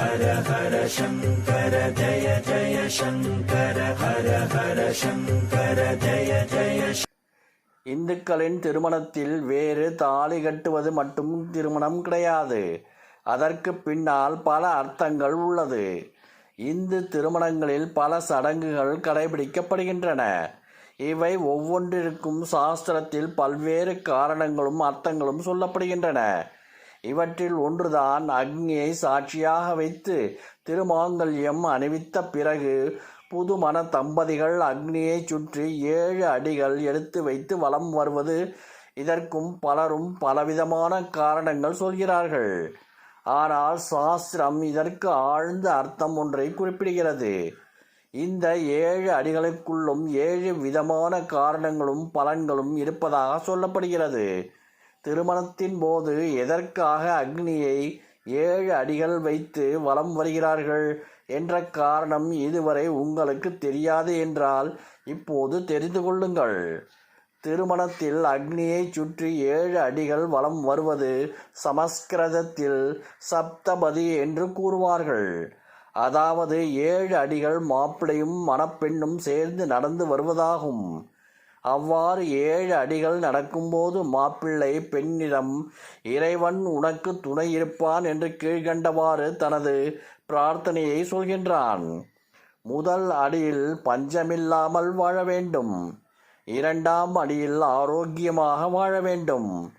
ஹர ஹர சங்கர ஜய ஜய சங்கர ஹர ஹர சங்கர ஜய ஜய இந்துக்களின் திருமணத்தில் வேறு தாலி கட்டுவது மட்டும் திருமணம் கிடையாது. அதற்கு பின்னால் பல அர்த்தங்கள் உள்ளது. இந்து திருமணங்களில் பல சடங்குகள் கடைபிடிக்கப்படுகின்றன. இவை ஒவ்வொன்றிற்கும் சாஸ்திரத்தில் பல்வேறு காரணங்களும் அர்த்தங்களும் சொல்லப்படுகின்றன. இவற்றில் ஒன்றுதான் அக்னியை சாட்சியாக வைத்து திருமாங்கல்யம் அணிவித்த பிறகு புதுமண தம்பதிகள் அக்னியை சுற்றி ஏழு அடிகள் எடுத்து வைத்து வலம் வருவது இதற்கும் பலரும் பலவிதமான காரணங்கள் சொல்கிறார்கள். ஆனால் சாஸ்திரம் இதற்கு ஆழ்ந்த அர்த்தம் ஒன்றை குறிப்பிடுகிறது. இந்த ஏழு அடிகளுக்குள்ளும் ஏழு விதமான காரணங்களும் பலன்களும் இருப்பதாக சொல்லப்படுகிறது. திருமணத்தின் போது எதற்காக அக்னியை ஏழு அடிகள் வைத்து வலம் வருகிறார்கள் என்ற காரணம் இதுவரை உங்களுக்கு தெரியாது என்றால் இப்போது தெரிந்து கொள்ளுங்கள். திருமணத்தில் அக்னியை சுற்றி ஏழு அடிகள் வலம் வருவது சமஸ்கிருதத்தில் சப்தபதி என்று கூறுவார்கள். அதாவது ஏழு அடிகள் மாப்பிளையும் மணப்பெண்ணும் சேர்ந்து நடந்து வருவதாகும். அவ்வாறு ஏழு அடிகள் நடக்கும்போது மாப்பிள்ளை பெண்ணிடம் இறைவன் உனக்கு துணை இருப்பான் என்று கீழ்கண்டவாறு தனது பிரார்த்தனையை சொல்கின்றான். முதல் அடியில் பஞ்சமில்லாமல் வாழ வேண்டும். இரண்டாம் அடியில் ஆரோக்கியமாக வாழ வேண்டும்.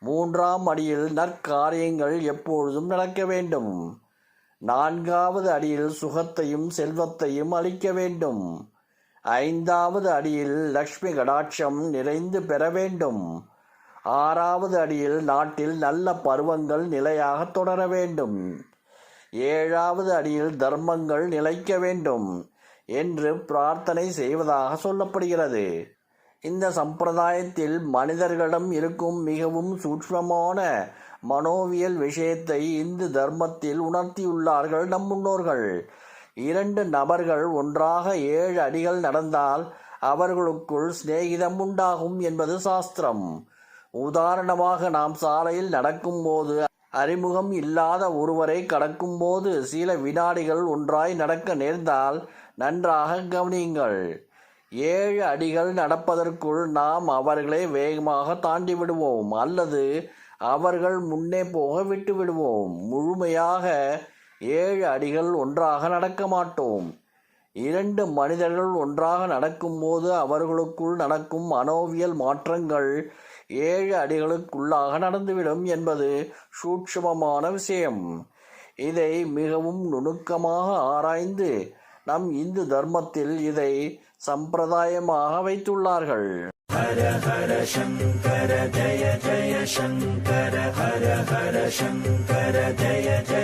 மூன்றாம் அடியில் நற்காரியங்கள் எப்பொழுதும் நடக்க வேண்டும். நான்காவது அடியில் சுகத்தையும் செல்வத்தையும் அளிக்க வேண்டும். ஐந்தாவது அடியில் லக்ஷ்மி கடாட்சம் நிறைந்து பெற வேண்டும். ஆறாவது அடியில் நாட்டில் நல்ல பருவங்கள் நிலையாக தொடர வேண்டும். ஏழாவது அடியில் தர்மங்கள் நிலைக்க வேண்டும் என்று பிரார்த்தனை செய்வதாக சொல்லப்படுகிறது. இந்த சம்பிரதாயத்தில் மனிதர்களிடம் இருக்கும் மிகவும் சூட்சமான மனோவியல் விஷயத்தை இந்து தர்மத்தில் உணர்த்தியுள்ளார்கள் நம் முன்னோர்கள். இரண்டு நபர்கள் ஒன்றாக ஏழு அடிகள் நடந்தால் அவர்களுக்குள் சிநேகிதம் உண்டாகும் என்பது சாஸ்திரம். உதாரணமாக நாம் சாலையில் நடக்கும்போது அறிமுகம் இல்லாத ஒருவரை கடக்கும்போது சில வினாடிகள் ஒன்றாய் நடக்க நேர்ந்தால் நன்றாக கவனியுங்கள். ஏழு அடிகள் நடப்பதற்குள் நாம் அவர்களை வேகமாக தாண்டி விடுவோம் அல்லது அவர்கள் முன்னே போக விட்டு விடுவோம் முழுமையாக ஏழு அடிகள் ஒன்றாக நடக்க மாட்டோம். இரண்டு மனிதர்கள் ஒன்றாக நடக்கும்போது அவர்களுக்குள் நடக்கும் மனோவியல் மாற்றங்கள் ஏழு அடிகளுக்குள்ளாக நடந்துவிடும் என்பது சூட்சமமான விஷயம். இதை மிகவும் நுணுக்கமாக ஆராய்ந்து நம் இந்து தர்மத்தில் இதை சம்பிரதாயமாக வைத்துள்ளார்கள். ஹர ஹர சங்கர ஜய ஜய சங்கர ஹர ஹர சங்கர ஜய ஜய